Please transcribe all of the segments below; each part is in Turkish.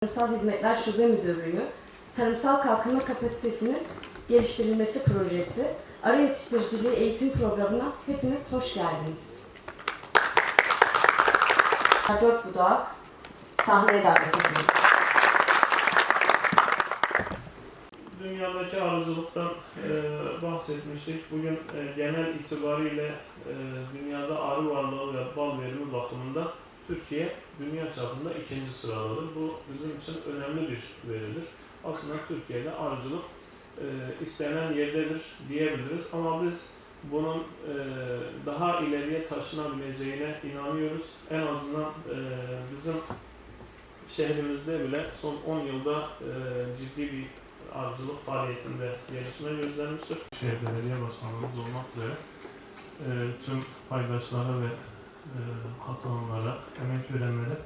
Tarımsal Hizmetler Şube Müdürlüğü, Tarımsal Kalkınma Kapasitesinin Geliştirilmesi Projesi, Arı Yetiştiriciliği Eğitim Programı'na hepiniz hoş geldiniz. Dört budağı sahneye davet ediyorum. Dünyadaki arıcılıktan e, bahsetmiştik. Bugün e, genel itibariyle e, dünyada arı varlığı ve bal verimi bakımından Türkiye dünya çapında ikinci sıradadır. Bu bizim için önemli bir veridir. Aslında Türkiye'de arıcılık e, istenen yerdedir diyebiliriz ama biz bunun e, daha ileriye taşınabileceğine inanıyoruz. En azından e, bizim şehrimizde bile son 10 yılda e, ciddi bir arıcılık faaliyetinde gelişme gözlenmiştir. Şehir Belediye Başkanımız olmak üzere e, tüm paydaşlara ve e, katılımlara, emek verenlere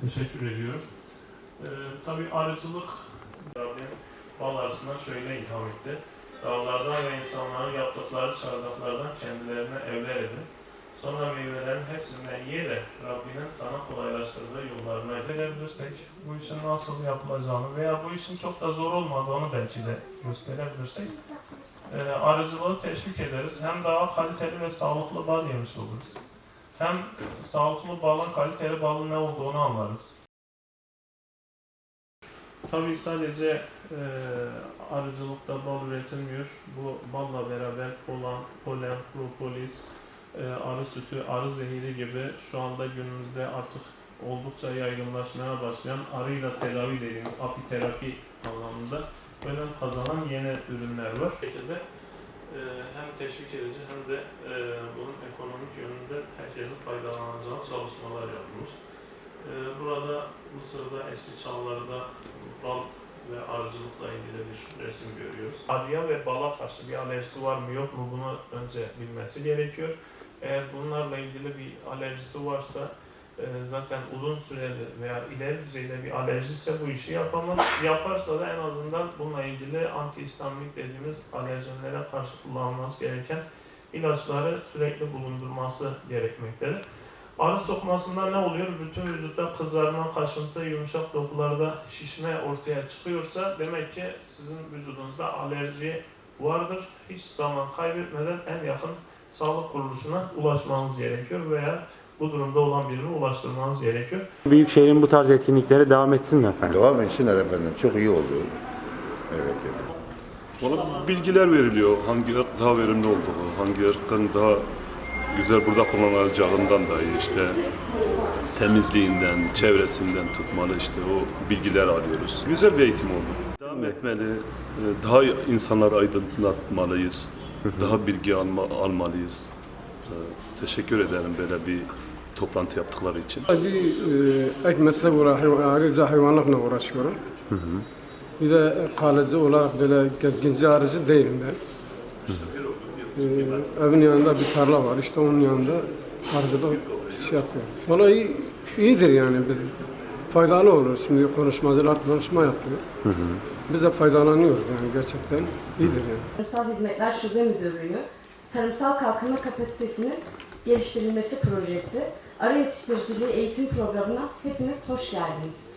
teşekkür ediyorum. E, Tabi arıcılık Rabbim bal arasında şöyle ilham etti. Dağlardan ve insanların yaptıkları çardaklardan kendilerine evler edin. Sonra meyvelerin hepsinden ye de Rabbinin sana kolaylaştırdığı yollarına gidebilirsek bu işin nasıl yapılacağını veya bu işin çok da zor olmadığını belki de gösterebilirsek e, arıcılığı teşvik ederiz. Hem daha kaliteli ve sağlıklı bal yemiş oluruz. Hem sağlıklı balın kaliteli balın ne olduğunu anlarız. Tabii sadece e, arıcılıkta bal üretilmiyor. Bu balla beraber polen, polen, propolis, e, arı sütü, arı zehiri gibi şu anda günümüzde artık oldukça yaygınlaşmaya başlayan arıyla tedavi dediğimiz apiterapi anlamında önem kazanan yeni ürünler var. Bu şekilde hem teşvik edici hem de e, bunun ekonomik yönünde herkesin faydalanacağı çalışmalar yapılmış. E, burada Mısır'da eski çağlarda bal ve arıcılıkla ilgili bir resim görüyoruz. Arıya ve bala karşı bir alerjisi var mı yok mu bunu önce bilmesi gerekiyor. Eğer bunlarla ilgili bir alerjisi varsa e, zaten uzun süreli veya ileri düzeyde bir alerji ise bu işi yapamaz. Yaparsa da en azından bununla ilgili antihistamik dediğimiz alerjenlere karşı kullanılması gereken ilaçları sürekli bulundurması gerekmektedir. Arı sokmasında ne oluyor? Bütün vücutta kızarma, kaşıntı, yumuşak dokularda şişme ortaya çıkıyorsa demek ki sizin vücudunuzda alerji vardır. Hiç zaman kaybetmeden en yakın sağlık kuruluşuna ulaşmanız gerekiyor veya bu durumda olan birine ulaştırmanız gerekiyor. Büyükşehir'in bu tarz etkinlikleri devam etsin mi efendim? Devam etsinler efendim. Çok iyi oldu. Evet. evet. Bana bilgiler veriliyor. Hangi ırk daha verimli olduğu, hangi ırkın daha güzel burada kullanılacağından dahi işte temizliğinden, çevresinden tutmalı işte o bilgiler alıyoruz. Güzel bir eğitim oldu. Devam etmeli, e, daha insanları aydınlatmalıyız, daha bilgi alma, almalıyız. E, Teşekkür ederim böyle bir toplantı yaptıkları için. Bir e, ek meslek olarak hayvanlıkla uğraşıyorum. Bir de kalıcı olarak böyle gezginci arıcı değilim ben. E, evin yanında bir tarla var. işte onun yanında arıcılık şey yapıyor. Vallahi iyidir yani. Biz, faydalı olur. Şimdi konuşmacılar konuşma yapıyor. Biz de faydalanıyoruz yani gerçekten. iyidir yani. Tarımsal Hizmetler Şube Müdürlüğü, Tarımsal Kalkınma Kapasitesinin Geliştirilmesi Projesi, Arı Yetiştiriciliği Eğitim Programı'na hepiniz hoş geldiniz.